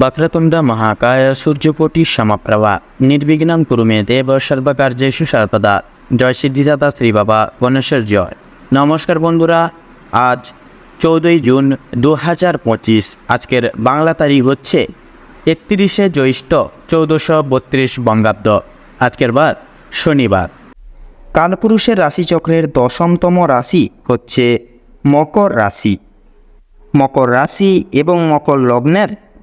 বক্রতুণ্ড মহাকায় সূর্যপোটি সমপ্রভা। নির্বিঘ্ন కురు দেব সর্বকার্যেশু সর্বদা জয় সিদ্ধিদাতা শ্রী বাবা গণেশের জয়। নমস্কার বন্ধুরা, আজ চৌদ্দই জুন দু হাজার পঁচিশ, আজকের বাংলা তারিখ হচ্ছে একত্রিশে জ্যৈষ্ঠ চৌদ্দশো বত্রিশ বঙ্গাব্দ। আজকের বার শনিবার। কালপুরুষের রাশিচক্রের দশমতম রাশি হচ্ছে মকর রাশি। মকর রাশি এবং মকর লগ্নের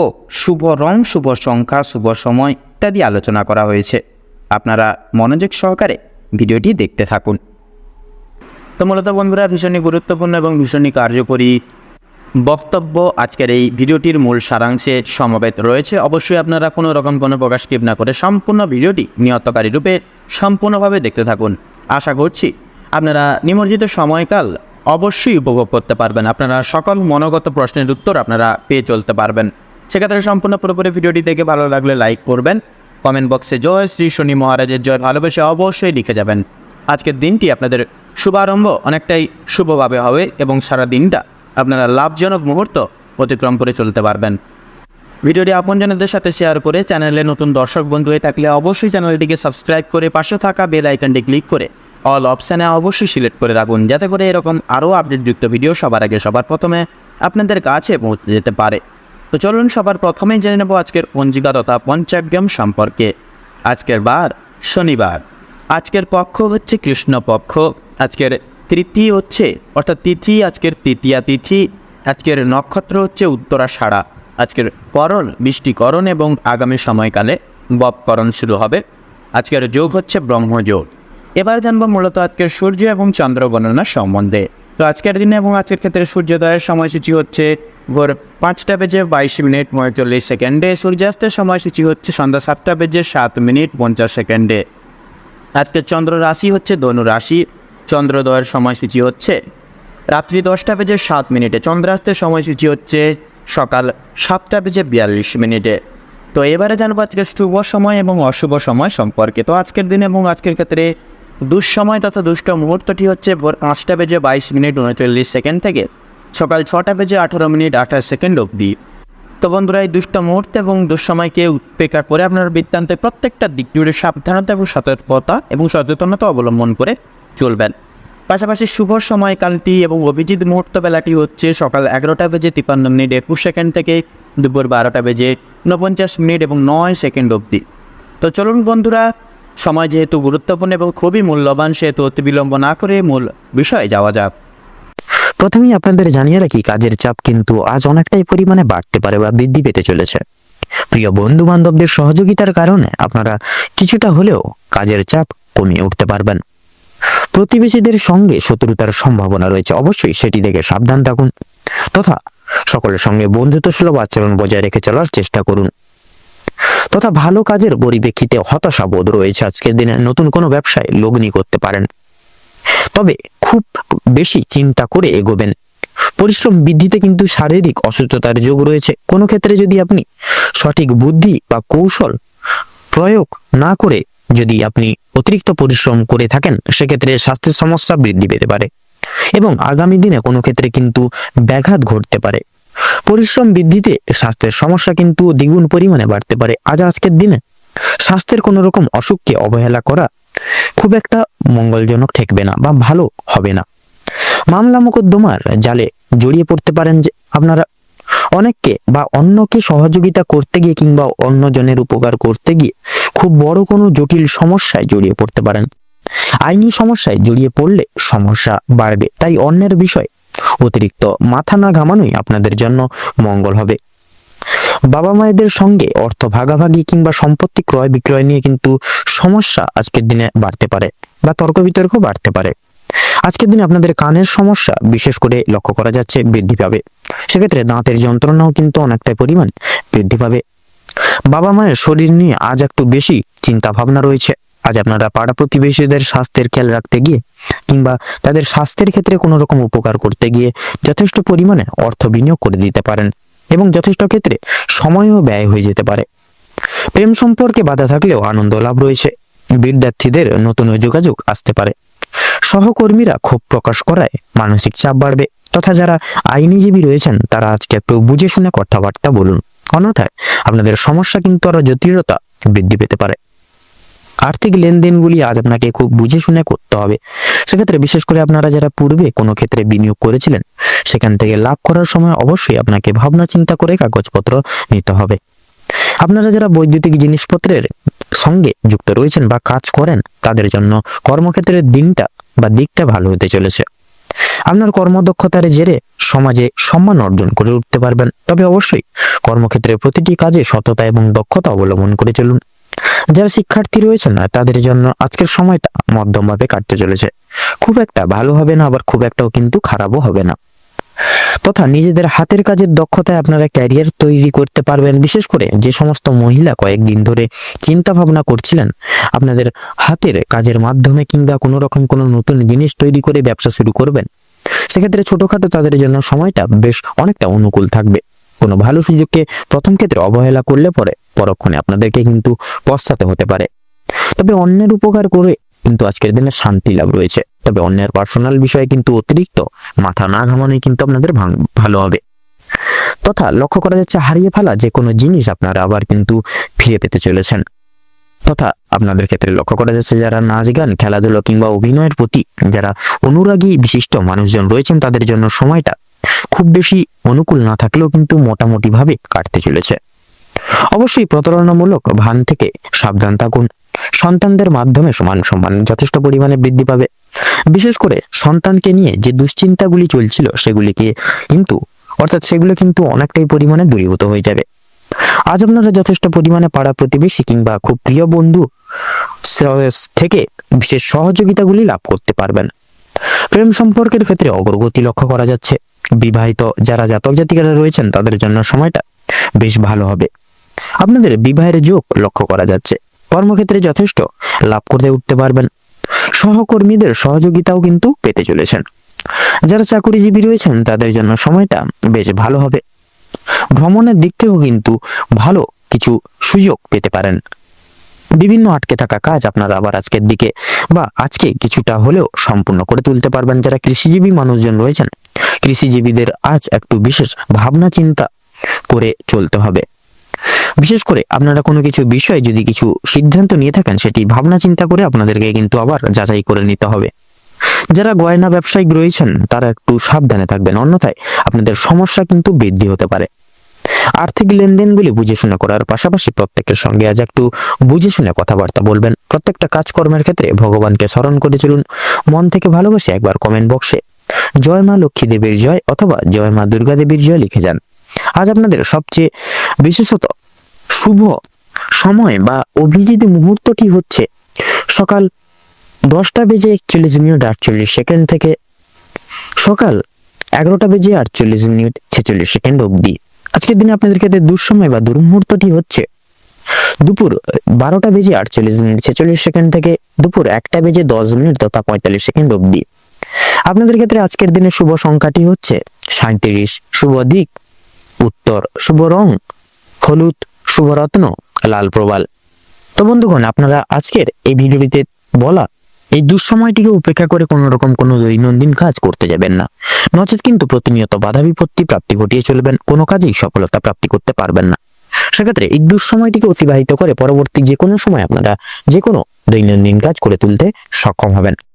ও শুভ রং, শুভ সংখ্যা, শুভ সময় ইত্যাদি আলোচনা করা হয়েছে। আপনারা মনোযোগ সহকারে ভিডিওটি দেখতে থাকুন। তো মূলত বন্ধুরা, ভীষণই গুরুত্বপূর্ণ এবং ভীষণই কার্যকরী বক্তব্য আজকের এই ভিডিওটির মূল সারাংশে সমবেত রয়েছে। অবশ্যই আপনারা কোনো রকম কোনো প্রকাশ স্কিপ না করে সম্পূর্ণ ভিডিওটি নিয়তকারী রূপে সম্পূর্ণভাবে দেখতে থাকুন। আশা করছি আপনারা নিমজ্জিত সময়কাল অবশ্যই উপভোগ করতে পারবেন। আপনারা সকল মনোগত প্রশ্নের উত্তর আপনারা পেয়ে চলতে পারবেন। সেক্ষেত্রে সম্পূর্ণ পুরোপুরি ভিডিওটি দেখে ভালো লাগলে লাইক করবেন। কমেন্ট বক্সে জয় শ্রী শনি মহারাজের জয় ভালোবেসে অবশ্যই লিখে যাবেন। আজকের দিনটি আপনাদের শুভারম্ভ অনেকটাই শুভভাবে হবে এবং সারা দিনটা আপনারা লাভজনক মুহূর্ত অতিক্রম করে চলতে পারবেন। ভিডিওটি আপনজনদের সাথে শেয়ার করে চ্যানেলে নতুন দর্শক বন্ধু হয়ে থাকলে অবশ্যই চ্যানেলটিকে সাবস্ক্রাইব করে পাশে থাকা বেল আইকনটি ক্লিক করে অল অপশানে অবশ্যই সিলেক্ট করে রাখুন, যাতে করে এরকম আরও আপডেটযুক্ত ভিডিও সবার আগে সবার প্রথমে আপনাদের কাছে পৌঁছে যেতে পারে। তো চলুন সবার প্রথমেই জেনে নেব আজকের পঞ্জিকা তথা পঞ্চাগ্রাম সম্পর্কে। আজকের বার শনিবার। আজকের পক্ষ হচ্ছে কৃষ্ণ পক্ষ। আজকের তৃতীয় হচ্ছে, অর্থাৎ তিথি, আজকের তৃতীয়া তিথি। আজকের নক্ষত্র হচ্ছে উত্তরা সাড়া আজকের করণ বৃষ্টিকরণ এবং আগামী সময়কালে বপকরণ শুরু হবে। আজকের যোগ হচ্ছে ব্রহ্মযোগ। এবার জানব মূলত আজকের সূর্য এবং চন্দ্র গণনা সম্বন্ধে। তো আজকের দিনে এবং আজকের ক্ষেত্রে সূর্যোদয়ের সময়সূচি হচ্ছে ভোর পাঁচটা বেজে বাইশ মিনিট পঁয়তাল্লিশ সেকেন্ডে। সূর্যাস্তের সময়সূচি হচ্ছে সন্ধ্যা সাতটা বেজে সাত মিনিট পঞ্চাশ সেকেন্ডে। আজকে চন্দ্র রাশি হচ্ছে ধনু রাশি। চন্দ্রোদয়ের সময়সূচি হচ্ছে রাত্রি দশটা বেজে সাত মিনিটে। চন্দ্রাস্তের সময়সূচি হচ্ছে সকাল সাতটা বেজে বিয়াল্লিশ মিনিটে। তো এবারে জানব আজকে শুভ সময় এবং অশুভ সময় সম্পর্কে। তো আজকের দিন এবং আজকের ক্ষেত্রে দুঃসময় তথা দুষ্ট মুহূর্তটি হচ্ছে ভোর পাঁচটা বেজে বাইশ মিনিট উনচল্লিশ সেকেন্ড থেকে সকাল ছটা বেজে আঠারো মিনিট আঠাশ সেকেন্ড অবধি। তো বন্ধুরা, এই দুষ্ট মুহূর্ত এবং দুঃসময়কে উপেক্ষা করে আপনার বৃত্তান্তে প্রত্যেকটা দিক জুড়ে সাবধানতা এবং সতর্কতা এবং সচেতনতা অবলম্বন করে চলবেন। পাশাপাশি শুভ সময়কালটি এবং অভিজিৎ মুহূর্ত বেলাটি হচ্ছে সকাল এগারোটা বেজে তিপ্পান্ন মিনিট একুশ সেকেন্ড থেকে দুপুর বারোটা বেজে উনপঞ্চাশ মিনিট এবং নয় সেকেন্ড অবধি। তো চলুন বন্ধুরা সময় যেহেতু গুরুত্বপূর্ণ এবং খুবই মূল্যবান, সেহেতু অতি বিলম্ব না করে মূল বিষয়ে যাওয়া যাক। প্রথমেই আপনাদের জানিয়ে রাখি, কাজের চাপ কিন্তু আজ অনেকটাই পরিমাণে বাড়তে পারে বা বৃদ্ধি পেতে চলেছে। প্রিয় বন্ধু বান্ধবদের সহযোগিতার কারণে আপনারা কিছুটা হলেও কাজের চাপ কমিয়ে উঠতে পারবেন। প্রতিবেশীদের সঙ্গে শত্রুতার সম্ভাবনা রয়েছে, অবশ্যই সেটি দেখে সাবধান থাকুন। তথা সকলের সঙ্গে বন্ধুত্ব সুলভ আচরণ বজায় রেখে চলার চেষ্টা করুন। তথা ভালো কাজের পরিপ্রেক্ষিতে হতাশাবোধ রয়েছে আজকের দিনে। নতুন কোনো ব্যবসায় লগ্নি করতে পারেন। তবে খুব বেশি চিন্তা করে এগোবেন। পরিশ্রম বৃদ্ধিতে কিন্তু শারীরিক অসুস্থতার যোগ রয়েছে। কোনো ক্ষেত্রে যদি আপনি সঠিক বুদ্ধি বা কৌশল প্রয়োগ না করে যদি আপনি অতিরিক্ত পরিশ্রম করে থাকেন, সেক্ষেত্রে স্বাস্থ্যের সমস্যা বৃদ্ধি পেতে পারে। এবং আগামী দিনে কোনো ক্ষেত্রে কিন্তু ব্যাঘাত ঘটতে পারে। পরিশ্রম বৃদ্ধিতে স্বাস্থ্যের সমস্যা কিন্তু দ্বিগুণ পরিমাণে বাড়তে পারে আজ আজকের দিনে। স্বাস্থ্যের কোনো রকম অসুখকে অবহেলা করা খুব একটা মঙ্গলজনক ঠেকবে না বা ভালো হবে না। মামলা মোকদ্দমার জালে জড়িয়ে পড়তে পারেন যে আপনারা অনেককে বা অন্যকে সহযোগিতা করতে গিয়ে কিংবা অন্যজনের উপকার করতে গিয়ে খুব বড় কোনো জটিল সমস্যায় জড়িয়ে পড়তে পারেন। আইনি সমস্যায় জড়িয়ে পড়লে সমস্যা বাড়বে। তাই অন্যের বিষয় অতিরিক্ত মাথা না ঘামানোই আপনাদের জন্য মঙ্গল হবে। বাবা মায়েদের সঙ্গে অর্থ ভাগাভাগি কিংবা সম্পত্তি ক্রয় বিক্রয় নিয়ে কিন্তু সমস্যা আজকের দিনে বাড়তে পারে বা তর্ক বিতর্ক বাড়তে পারে। আজকের দিনে আপনাদের কানের সমস্যা বিশেষ করে লক্ষ্য করা যাচ্ছে বৃদ্ধি পাবে। সেক্ষেত্রে দাঁতের যন্ত্রণাও কিন্তু অনেকটাই পরিমাণ বৃদ্ধি পাবে। বাবা মায়ের শরীর নিয়ে আজ একটু বেশি চিন্তা ভাবনা রয়েছে। আজ আপনারা পাড়া প্রতিবেশীদের স্বাস্থ্যের খেয়াল রাখতে গিয়ে কিংবা তাদের স্বাস্থ্যের ক্ষেত্রে কোনো রকম উপকার করতে গিয়ে যথেষ্ট পরিমাণে অর্থ বিনিয়োগ করে দিতে পারেন এবং যথেষ্ট ক্ষেত্রে সময়ও ব্যয় হয়ে যেতে পারে। প্রেম সম্পর্কে বাধা থাকলেও আনন্দ লাভ রয়েছে। বিদ্যার্থীদের নতুন যোগাযোগ আসতে পারে। সহকর্মীরা ক্ষোভ প্রকাশ করায় মানসিক চাপ বাড়বে তথা যারা আইনজীবী রয়েছেন, তারা আজকে একটু বুঝে শুনে কথাবার্তা বলুন। অন্যথায় আপনাদের সমস্যা কিন্তু আরও জটিলতা বৃদ্ধি পেতে পারে। আর্থিক লেনদেনগুলি আজ আপনাকে খুব বুঝে শুনে করতে হবে। সেক্ষেত্রে বিশেষ করে আপনারা যারা পূর্বে কোনো ক্ষেত্রে বিনিয়োগ করেছিলেন, সেখান থেকে লাভ করার সময় অবশ্যই আপনাকে ভাবনা চিন্তা করে কাগজপত্র নিতে হবে। আপনারা যারা বৈদ্যুতিক জিনিসপত্রের সঙ্গে যুক্ত রয়েছেন বা কাজ করেন, তাদের জন্য কর্মক্ষেত্রের দিনটা বা দিকটা ভালো হতে চলেছে। আপনার কর্মদক্ষতার জেরে সমাজে সম্মান অর্জন করে উঠতে পারবেন। তবে অবশ্যই কর্মক্ষেত্রে প্রতিটি কাজে সততা এবং দক্ষতা অবলম্বন করে চলুন। যারা শিক্ষার্থী রয়েছেন না, তাদের জন্য আজকের সময়টা মধ্যমভাবে কাটতে চলেছে। খুব একটা ভালো হবে না, আবার খুব একটাও কিন্তু খারাপও হবে না। তথা নিজেদের হাতের কাজের দক্ষতায় আপনারা ক্যারিয়ার তৈরি করতে পারবেন। বিশেষ করে যে সমস্ত মহিলা কয়েকদিন ধরে চিন্তা ভাবনা করছিলেন, আপনাদের হাতের কাজের মাধ্যমে কিংবা কোনো রকম কোনো নতুন জিনিস তৈরি করে ব্যবসা শুরু করবেন, সেক্ষেত্রে ছোটখাটো তাদের জন্য সময়টা বেশ অনেকটা অনুকূল থাকবে। কোনো ভালো সুযোগকে প্রথম ক্ষেত্রে অবহেলা করলে পরে পরক্ষণে আপনাদেরকে কিন্তু পশ্চাতে হতে পারে। তবে অন্যের উপকার করে কিন্তু আজকের দিনে শান্তি লাভ রয়েছে। তবে অন্যের পার্সোনাল বিষয়ে কিন্তু অতিরিক্ত মাথা না ঘামানোই কিন্তু আপনাদের ভালো হবে। তথা লক্ষ্য করা যাচ্ছে হারিয়ে ফেলা যে কোনো জিনিস আপনারা আবার কিন্তু ফিরে পেতে চলেছেন। তথা আপনাদের ক্ষেত্রে লক্ষ্য করা যাচ্ছে যারা নাচ, গান, খেলাধুলো কিংবা অভিনয়ের প্রতি যারা অনুরাগী বিশিষ্ট মানুষজন রয়েছেন তাদের জন্য সময়টা খুব বেশি অনুকূল না থাকলেও কিন্তু মোটামুটিভাবে কাটতে চলেছে। অবশ্যই প্রতারণামূলক ভান থেকে সাবধান থাকুন। সন্তানদের মাধ্যমে সমান সম্মান যথেষ্ট পরিমাণে বৃদ্ধি পাবে। বিশেষ করে সন্তানকে নিয়ে যে দুশ্চিন্তাগুলি চলছিল সেগুলিকে কিন্তু, অর্থাৎ সেগুলো কিন্তু অনেকটাই পরিমাণে দূরীভূত হয়ে যাবে। আজ আপনারা যথেষ্ট পরিমাণে পাড়া প্রতিবেশী কিংবা খুব প্রিয় বন্ধু থেকে বিশেষ সহযোগিতাগুলি লাভ করতে পারবেন। প্রেম সম্পর্কের ক্ষেত্রে অগ্রগতি লক্ষ্য করা যাচ্ছে। বিবাহিত যারা জাতক জাতিকারা রয়েছেন, তাদের জন্য সময়টা বেশ ভালো হবে। আপনাদের বিবাহের যোগ লক্ষ্য করা যাচ্ছে। কর্মক্ষেত্রে যথেষ্ট লাভ করতে উঠতে পারবেন। সহকর্মীদের সহযোগিতাও কিন্তু পেতে চলেছেন। যারা চাকুরিজীবী রয়েছেন, তাদের জন্য সময়টা বেশ ভালো হবে। ভ্রমণের দিক থেকেও কিন্তু ভালো কিছু সুযোগ পেতে পারেন। বিভিন্ন আটকে থাকা কাজ আপনারা আবার আজকের দিকে বা আজকে কিছুটা হলেও সম্পূর্ণ করে তুলতে পারবেন। যারা কৃষিজীবী মানুষজন রয়েছেন কৃষিজীবীদের আজ একটু বিশেষ ভাবনা চিন্তা করে চলতে হবে। বিশেষ করে আপনারা কোনো কিছু বিষয়ে যদি কিছু সিদ্ধান্ত নিয়ে থাকেন, সেটি ভাবনা চিন্তা করে আপনাদেরকে কিন্তু আবার যাচাই করে নিতে হবে। যারা গয়না ব্যবসায়িক রয়েছেন, তারা একটু সাবধানে থাকবেন, অন্যথায় আপনাদের সমস্যা কিন্তু বৃদ্ধি হতে পারে। আর্থিক লেনদেনগুলি বুঝে শুনে করার পাশাপাশি প্রত্যেকের সঙ্গে আজ একটু বুঝে শুনে কথাবার্তা বলবেন। প্রত্যেকটা কাজকর্মের ক্ষেত্রে ভগবানকে স্মরণ করে চলুন। মন থেকে ভালোবাসে একবার কমেন্ট বক্সে জয় মা লক্ষ্মী দেবীর জয় অথবা জয় মা দুর্গা দেবীর জয় লিখে যান। আজ আপনাদের সবচেয়ে বিশেষত শুভ সময় বা অভিজিৎ মুহূর্তটি হচ্ছে? সকাল দশটা বেজে একচল্লিশ মিনিট আটচল্লিশ সেকেন্ড থেকে সকাল এগারোটা বেজে আটচল্লিশ মিনিট ছেচল্লিশ সেকেন্ড অবধি। আজকের দিনে আপনাদের ক্ষেত্রে দুঃসময় বা দুর্মুহূর্তটি হচ্ছে দুপুর বারোটা বেজে আটচল্লিশ মিনিট ছেচল্লিশ সেকেন্ড থেকে দুপুর একটা বেজে দশ মিনিট তথা পঁয়তাল্লিশ সেকেন্ড অবধি। আপনাদের ক্ষেত্রে আজকের দিনে শুভ সংখ্যাটি হচ্ছে সাঁত্রিশ শুভ দিক, উত্তর শুভ রং, হলুদ শুভরত্ন, লাল প্রবাল। তো বন্ধুগণ, আপনারা আজকের এই ভিডিওটিতে বলা এই দুঃসময়টিকে উপেক্ষা করে কোনো রকম কোনো দৈনন্দিন কাজ করতে যাবেন না। নচেত কিন্তু প্রতিনিয়ত বাধা বিপত্তি প্রাপ্তি ঘটিয়ে চলবেন, কোনো কাজেই সফলতা প্রাপ্তি করতে পারবেন না। সেক্ষেত্রে এই দুঃসময়টিকে অতিবাহিত করে পরবর্তী যে কোনো সময় আপনারা যে কোনো দৈনন্দিন কাজ করে তুলতে সক্ষম হবেন।